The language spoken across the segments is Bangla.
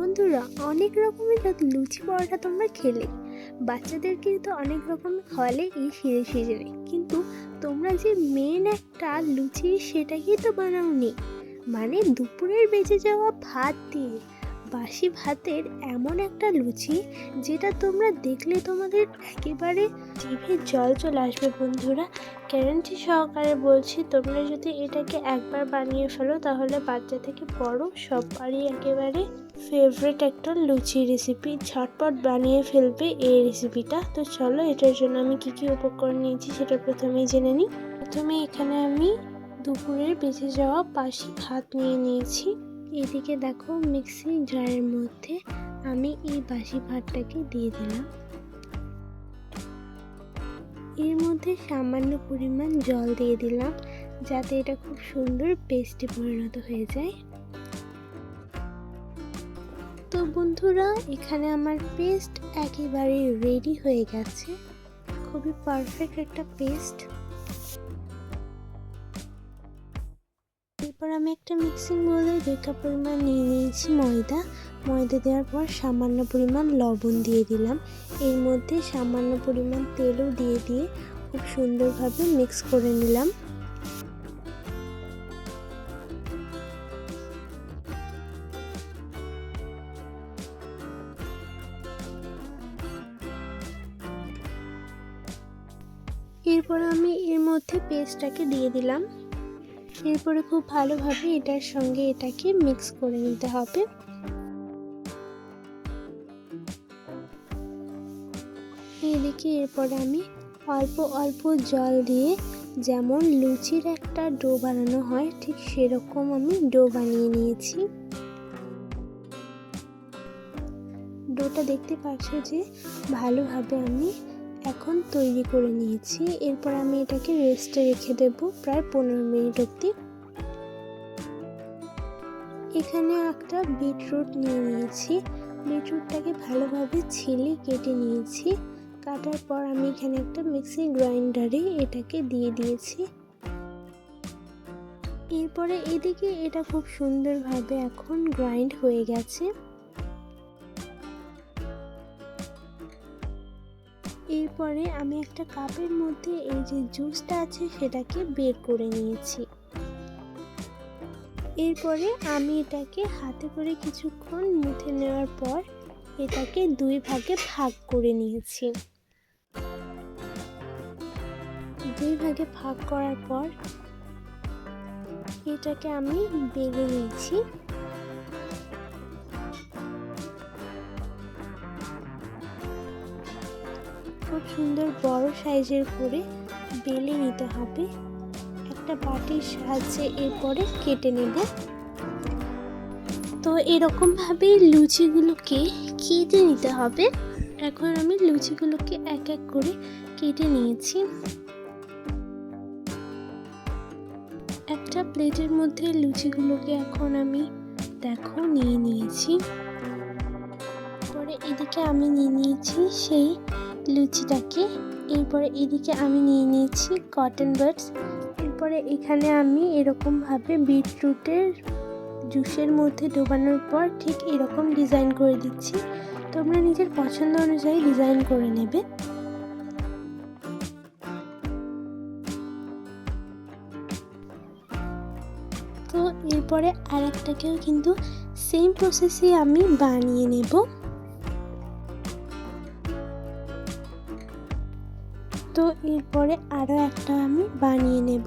বন্ধুরা, অনেক রকমের লুচি পরোটা তোমরা খেলে। বাচ্চাদের কিন্তু অনেক রকম খাওয়ালে এই সিজে সিজনে কিন্তু তোমরা যে মেন একটা লুচি সেটাকেই তো বানাওনি। মানে দুপুরের বেঁচে যাওয়া ভাত দিয়ে বাসি ভাতের এমন একটা লুচি যেটা তোমরা দেখলে তোমাদের একেবারে জিভে জল চলে আসবে, বন্ধুরা। গ্যারান্টি সহকারে বলছি, তোমরা যদি এটাকে একবার বানিয়ে ফেলো, তাহলে বাচ্চা থেকে বড় সবারই একেবারে ফেভারিট একটা লুচি রেসিপি ঝটপট বানিয়ে ফেলবে এই রেসিপিটা তো চলো, এটার জন্য আমি কি কি উপকরণ নিয়েছি সেটা প্রথমেই জেনে নিই। প্রথমে এখানে আমি দুপুরের বেঁচে যাওয়া বাসি ভাত নিয়ে নিয়েছি। এদিকে দেখো মিক্সি জারের মধ্যে আমি এই বাসি ভাতটাকে দিয়ে দিলাম। এর মধ্যে সামান্য পরিমাণ জল দিয়ে দিলাম, যাতে এটা খুব সুন্দর পেস্টে পরিণত হয়ে যায়। তো বন্ধুরা, এখানে আমার পেস্ট একেবারে রেডি হয়ে গেছে। খুবই পারফেক্ট একটা পেস্ট আমি একটা মিক্সিং বোলে দুই কাপ পরিমাণ নিয়ে নিয়েছি ময়দা। ময়দা দেওয়ার পর সামান্য পরিমাণ লবণ দিয়ে দিলাম। এর মধ্যে সামান্য পরিমাণ তেলও দিয়ে দিয়ে খুব সুন্দরভাবে মিক্স করে নিলাম। এরপর আমি এর মধ্যে পেস্টটাকে দিয়ে দিলাম। এরপরে খুব ভালোভাবে এটার সঙ্গে এটাকে মিক্স করে নিতে হবে। এদিকে এরপরে আমি অল্প অল্প জল দিয়ে যেমন লুচির একটা ডো বানানো হয়, ঠিক সেরকম আমি ডো বানিয়ে নিয়েছি। ডোটা দেখতে পাচ্ছ যে ভালোভাবে আমি এখন তৈরি করে নিয়েছি। এরপর আমি এটাকে রেস্টে রেখে দেব প্রায় পনেরো মিনিট অবধি। এখানে একটা বিটরুট নিয়ে নিয়েছি। বিটরুটটাকে ভালোভাবে ছিলে কেটে নিয়েছি। কাটার পর আমি এখানে একটা মিক্সি গ্রাইন্ডারে এটাকে দিয়ে দিয়েছি। এরপরে এদিকে এটা খুব সুন্দরভাবে এখন গ্রাইন্ড হয়ে গেছে। এরপরে আমি একটা কাপের মধ্যে এই যে জুসটা আছে সেটাকে বের করে নিয়েছি। এরপরে আমি এটাকে হাতে করে কিছুক্ষণ মুথে নেওয়ার পর এটাকে দুই ভাগে ভাগ করে নিয়েছি। দুই ভাগে ভাগ করার পর এটাকে আমি বেলে নিয়েছি। খুব সুন্দর বড় সাইজের করে বেলে নিতে হবে। একটা বাটির সাহায্যে এরপরে কেটে নেব। তো এরকমভাবে লুচিগুলোকে কেটে নিতে হবে। এখন আমি লুচিগুলোকে এক এক করে কেটে নিয়েছি। একটা প্লেটের মধ্যে লুচিগুলোকে এখন আমি, দেখো, নিয়ে নিয়েছি। পরে এদিকে আমি নিয়ে নিয়েছি সেই লুচিটাকে। এরপরে এদিকে আমি নিয়ে নিয়েছি কটন বার্ডস এরপরে এখানে আমি এরকমভাবে বিটরুটের জুসের মধ্যে ডোবানোর পর ঠিক এরকম ডিজাইন করে দিচ্ছি। তোমরা নিজের পছন্দ অনুযায়ী ডিজাইন করে নেবে। তো এরপরে আর একটাকেও কিন্তু সেম প্রসেসে আমি বানিয়ে নেব। তো এরপরে আরও একটা আমি বানিয়ে নেব।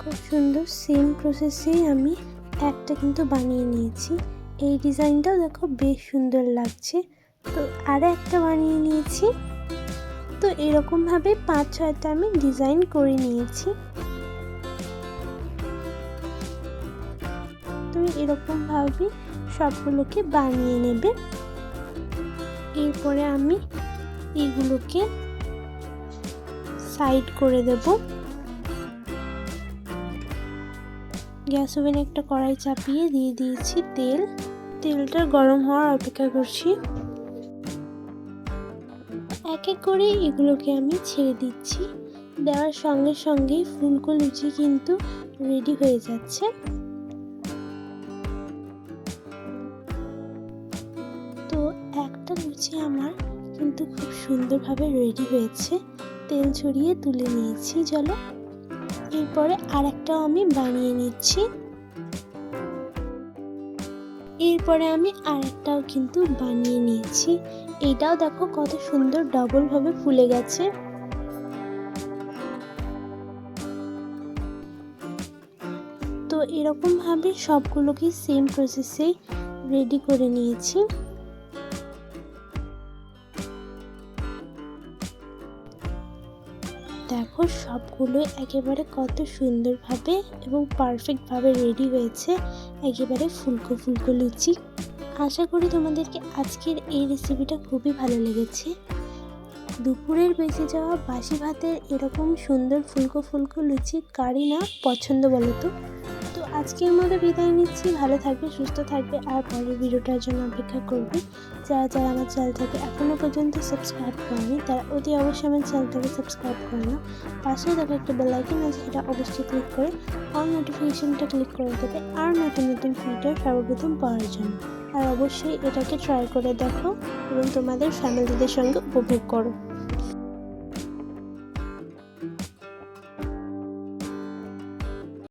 খুব সুন্দর সেম প্রসেসেই আমি একটা কিন্তু বানিয়ে নিয়েছি। এই ডিজাইনটাও দেখো বেশ সুন্দর লাগছে। তো আরও একটা বানিয়ে নিয়েছি। তো এরকমভাবে পাঁচ ছয়টা আমি ডিজাইন করে নিয়েছি। তুমি এরকমভাবে সবগুলোকে বানিয়ে নেবে। এরপরে আমি এগুলোকে সাইড করে দেব। গ্যাস ওভেনে একটা কড়াই চাপিয়ে দিয়ে দিয়েছি তেল। তেলটা গরম হওয়ার অপেক্ষা করছি। এক এক করে এগুলোকে আমি ছেড়ে দিচ্ছি। দেওয়ার সঙ্গে সঙ্গেই ফুলকো লুচি কিন্তু রেডি হয়ে যাচ্ছে। তো একটা লুচি আমার, কিন্তু খুব সুন্দরভাবে রেডি হয়েছে। তেল ছড়িয়ে তুলে নিয়েছি, চলো। এরপরে আর একটাও আমি বানিয়ে নিচ্ছি। এরপরে আমি আরেকটাও কিন্তু বানিয়ে নিয়েছি। এটাও দেখো কত সুন্দর ডবল ভাবে ফুলে গেছে। তো এরকম ভাবে সবগুলোকে সেম প্রসেসে রেডি করে নিয়েছি। দেখো সবগুলো একেবারে কত সুন্দরভাবে এবং পারফেক্টভাবে রেডি হয়েছে। একেবারে ফুলকো ফুলকো লুচি। আশা করি তোমাদেরকে আজকের এই রেসিপিটা খুবই ভালো লেগেছে। দুপুরের বেঁচে যাওয়া বাসি ভাতের এরকম সুন্দর ফুলকো ফুলকো লুচি কারি না পছন্দ বলো তো? আজকের মতো বিদায় নিচ্ছি। ভালো থাকবে, সুস্থ থাকবে আর পরের ভিডিওটার জন্য অপেক্ষা করবে। যারা যারা আমার চ্যানেলটাকে এখনও পর্যন্ত সাবস্ক্রাইব করেনি, তারা অতি অবশ্যই আমার চ্যানেলটাকে সাবস্ক্রাইব করে নাও। পাশে দেখো একটা বেলাইকন আছে, সেটা অবশ্যই ক্লিক করে অল নোটিফিকেশনটা ক্লিক করে দেবে আর নতুন নতুন ভিডিও সর্বপ্রথম পাওয়ার জন্য। আর অবশ্যই এটাকে ট্রাই করে দেখো এবং তোমাদের ফ্যামিলিদের সঙ্গে উপভোগ করো।